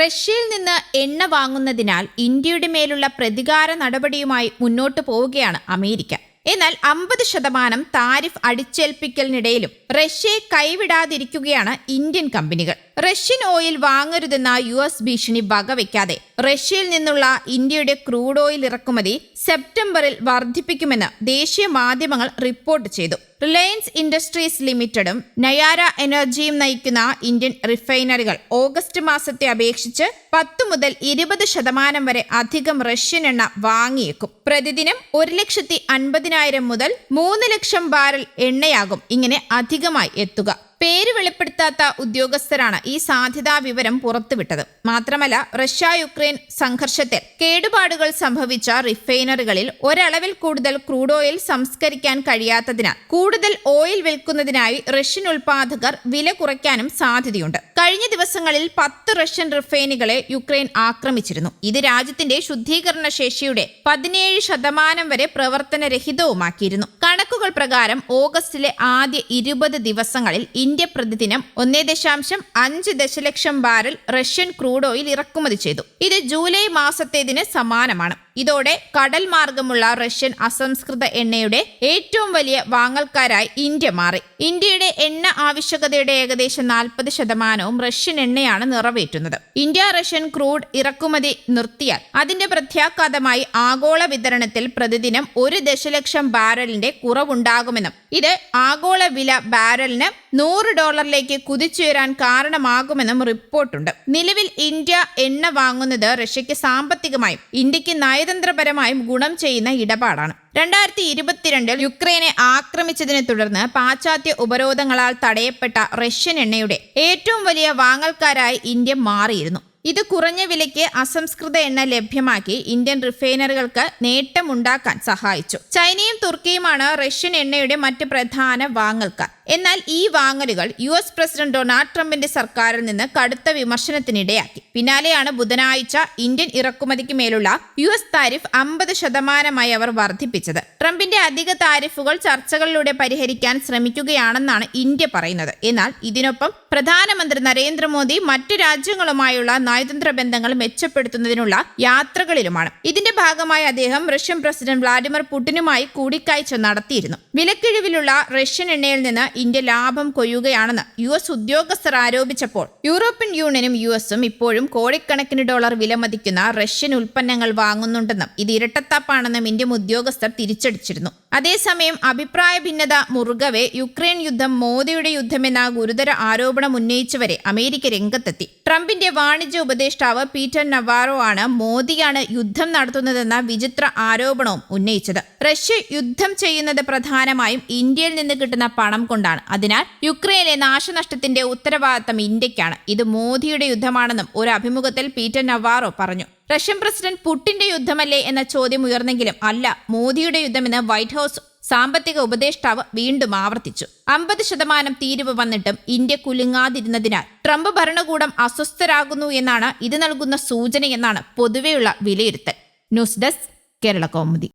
റഷ്യയിൽ നിന്ന് എണ്ണ വാങ്ങുന്നതിനാൽ ഇന്ത്യയുടെ മേലുള്ള പ്രതികാര നടപടിയുമായി മുന്നോട്ടു പോവുകയാണ് അമേരിക്ക. എന്നാൽ അമ്പത് ശതമാനം താരിഫ് അടിച്ചേൽപ്പിക്കലിനിടയിലും റഷ്യയെ കൈവിടാതിരിക്കുകയാണ് ഇന്ത്യൻ കമ്പനികൾ. റഷ്യൻ ഓയിൽ വാങ്ങരുതെന്ന യു എസ് ഭീഷണി വകവയ്ക്കാതെ റഷ്യയിൽ നിന്നുള്ള ഇന്ത്യയുടെ ക്രൂഡ് ഓയിൽ ഇറക്കുമതി സെപ്റ്റംബറിൽ വർദ്ധിപ്പിക്കുമെന്ന് ദേശീയ മാധ്യമങ്ങൾ റിപ്പോർട്ട് ചെയ്തു. റിലയൻസ് ഇൻഡസ്ട്രീസ് ലിമിറ്റഡും നയാര എനർജിയും നയിക്കുന്ന ഇന്ത്യൻ റിഫൈനറികൾ ഓഗസ്റ്റ് മാസത്തെ അപേക്ഷിച്ച് പത്ത് മുതൽ ഇരുപത് ശതമാനം വരെ അധികം റഷ്യൻ എണ്ണ വാങ്ങിയേക്കും. പ്രതിദിനം ഒരു ലക്ഷത്തി അൻപതിനായിരം മുതൽ മൂന്ന് ലക്ഷം ബാരൽ എണ്ണയാകും ഇങ്ങനെ അധികമായി എത്തുക. പേര് വെളിപ്പെടുത്താത്ത ഉദ്യോഗസ്ഥരാണ് ഈ സാധ്യതാ വിവരം പുറത്തുവിട്ടത്. മാത്രമല്ല റഷ്യ യുക്രൈൻ സംഘർഷത്തിൽ കേടുപാടുകൾ സംഭവിച്ച റിഫൈനറികളിൽ ഒരളവിൽ കൂടുതൽ ക്രൂഡ് ഓയിൽ സംസ്കരിക്കാൻ കഴിയാത്തതിനാൽ കൂടുതൽ ഓയിൽ വിൽക്കുന്നതിനായി റഷ്യൻ ഉൽപാദകർ വില കുറയ്ക്കാനും സാധ്യതയുണ്ട്. കഴിഞ്ഞ ദിവസങ്ങളിൽ പത്ത് റഷ്യൻ റിഫൈനുകളെ യുക്രൈൻ ആക്രമിച്ചിരുന്നു. ഇത് രാജ്യത്തിന്റെ ശുദ്ധീകരണ ശേഷിയുടെ പതിനേഴ് ശതമാനം വരെ പ്രവർത്തനരഹിതവുമാക്കിയിരുന്നു. കണക്കുകൾ പ്രകാരം ഓഗസ്റ്റിലെ ആദ്യ ഇരുപത് ദിവസങ്ങളിൽ ഇന്ത്യ പ്രതിദിനം ഒന്നേ ദശാംശം അഞ്ച് ദശലക്ഷം ബാരൽ റഷ്യൻ ക്രൂഡ് ഓയിൽ ഇറക്കുമതി ചെയ്തു. ഇത് ജൂലൈ മാസത്തേതിന് സമാനമാണ്. ഇതോടെ കടൽ മാർഗമുള്ള റഷ്യൻ അസംസ്കൃത എണ്ണയുടെ ഏറ്റവും വലിയ വാങ്ങൽക്കാരായി ഇന്ത്യ മാറി. ഇന്ത്യയുടെ എണ്ണ ആവശ്യകതയുടെ ഏകദേശം നാൽപ്പത് ശതമാനവും റഷ്യൻ എണ്ണയാണ് നിറവേറ്റുന്നത്. ഇന്ത്യ റഷ്യൻ ക്രൂഡ് ഇറക്കുമതി നിർത്തിയാൽ അതിന്റെ പ്രത്യാഘാതമായി ആഗോള വിതരണത്തിൽ പ്രതിദിനം ഒരു ദശലക്ഷം ബാരലിന്റെ കുറവുണ്ടാകുമെന്നും ഇത് ആഗോള വില ബാരലിന് നൂറ് ഡോളറിലേക്ക് കുതിച്ചുയരാൻ കാരണമാകുമെന്നും റിപ്പോർട്ടുണ്ട്. നിലവിൽ ഇന്ത്യ എണ്ണ വാങ്ങുന്നത് റഷ്യയ്ക്ക് സാമ്പത്തികമായും ഇന്ത്യയ്ക്ക് നയതന്ത്രപരമായും ഗുണം ചെയ്യുന്ന ഇടപാടാണ്. രണ്ടായിരത്തി ഇരുപത്തിരണ്ടിൽ യുക്രൈനെ ആക്രമിച്ചതിനെ തുടർന്ന് പാശ്ചാത്യ ഉപരോധങ്ങളാൽ തടയപ്പെട്ട റഷ്യൻ എണ്ണയുടെ ഏറ്റവും വലിയ വാങ്ങൽക്കാരായി ഇന്ത്യ മാറിയിരുന്നു. ഇത് കുറഞ്ഞ വിലയ്ക്ക് അസംസ്കൃത എണ്ണ ലഭ്യമാക്കി ഇന്ത്യൻ റിഫൈനറികൾക്ക് നേട്ടമുണ്ടാക്കാൻ സഹായിച്ചു. ചൈനയും തുർക്കിയുമാണ് റഷ്യൻ എണ്ണയുടെ മറ്റ് പ്രധാന വാങ്ങൽക്കാർ. എന്നാൽ ഈ വാങ്ങലുകൾ യു എസ് പ്രസിഡന്റ് ഡൊണാൾഡ് ട്രംപിന്റെ സർക്കാരിൽ നിന്ന് കടുത്ത വിമർശനത്തിനിടയാക്കി. പിന്നാലെയാണ് ബുധനാഴ്ച ഇന്ത്യൻ ഇറക്കുമതിക്ക് മേലുള്ള യു എസ് താരിഫ് അമ്പത് ശതമാനമായി അവർ വർദ്ധിപ്പിച്ചത്. ട്രംപിന്റെ അധിക താരിഫുകൾ ചർച്ചകളിലൂടെ പരിഹരിക്കാൻ ശ്രമിക്കുകയാണെന്നാണ് ഇന്ത്യ പറയുന്നത്. എന്നാൽ ഇതിനൊപ്പം പ്രധാനമന്ത്രി നരേന്ദ്രമോദി മറ്റു രാജ്യങ്ങളുമായുള്ള നയതന്ത്ര ബന്ധങ്ങൾ മെച്ചപ്പെടുത്തുന്നതിനുള്ള യാത്രകളിലുമാണ്. ഇതിന്റെ ഭാഗമായി അദ്ദേഹം റഷ്യൻ പ്രസിഡന്റ് വ്ളാഡിമിർ പുടിനുമായി കൂടിക്കാഴ്ച നടത്തിയിരുന്നു. വിലക്കിഴിവിലുള്ള റഷ്യൻ എണ്ണയിൽ നിന്ന് ഇന്ത്യ ലാഭം കൊയ്യുകയാണെന്ന് യു എസ് ഉദ്യോഗസ്ഥർ ആരോപിച്ചപ്പോൾ യൂറോപ്യൻ യൂണിയനും യു എസും ഇപ്പോഴും കോടിക്കണക്കിന് ഡോളർ വിലമതിക്കുന്ന റഷ്യൻ ഉൽപ്പന്നങ്ങൾ വാങ്ങുന്നുണ്ടെന്നും ഇത് ഇരട്ടത്താപ്പാണെന്നും ഇന്ത്യൻ ഉദ്യോഗസ്ഥർ തിരിച്ചടിച്ചിരുന്നു. അതേസമയം അഭിപ്രായ ഭിന്നത മുറുകവെ യുക്രൈൻ യുദ്ധം മോദിയുടെ യുദ്ധമെന്ന ഗുരുതര ആരോപണം ഉന്നയിച്ചവരെ അമേരിക്ക രംഗത്തെത്തി. ട്രംപിന്റെ വാണിജ്യ ഉപദേഷ്ടാവ് പീറ്റർ നവാറോ ആണ് മോദിയാണ് യുദ്ധം നടത്തുന്നതെന്ന വിചിത്ര ആരോപണവും ഉന്നയിച്ചത്. റഷ്യ യുദ്ധം ചെയ്യുന്നത് പ്രധാനമായും ഇന്ത്യയിൽ നിന്ന് കിട്ടുന്ന പണം കൊണ്ടാണ്. അതിനാൽ യുക്രൈനിലെ നാശനഷ്ടത്തിന്റെ ഉത്തരവാദിത്തം ഇന്ത്യക്കാണ്. ഇത് മോദിയുടെ യുദ്ധമാണെന്നും ഒരു അഭിമുഖത്തിൽ പീറ്റർ നവാറോ പറഞ്ഞു. റഷ്യൻ പ്രസിഡന്റ് പുട്ടിന്റെ യുദ്ധമല്ലേ എന്ന ചോദ്യം ഉയർന്നെങ്കിലും അല്ല മോദിയുടെ യുദ്ധമെന്ന് വൈറ്റ് ഹൌസ് സാമ്പത്തിക ഉപദേഷ്ടാവ് വീണ്ടും ആവർത്തിച്ചു. അമ്പത് ശതമാനം തീരുവ വന്നിട്ടും ഇന്ത്യ കുലുങ്ങാതിരുന്നതിനാൽ ട്രംപ് ഭരണകൂടം അസ്വസ്ഥരാകുന്നു എന്നാണ് ഇത് നൽകുന്ന സൂചനയെന്നാണ് പൊതുവെയുള്ള വിലയിരുത്തൽ. News desk Kerala Kaumudi.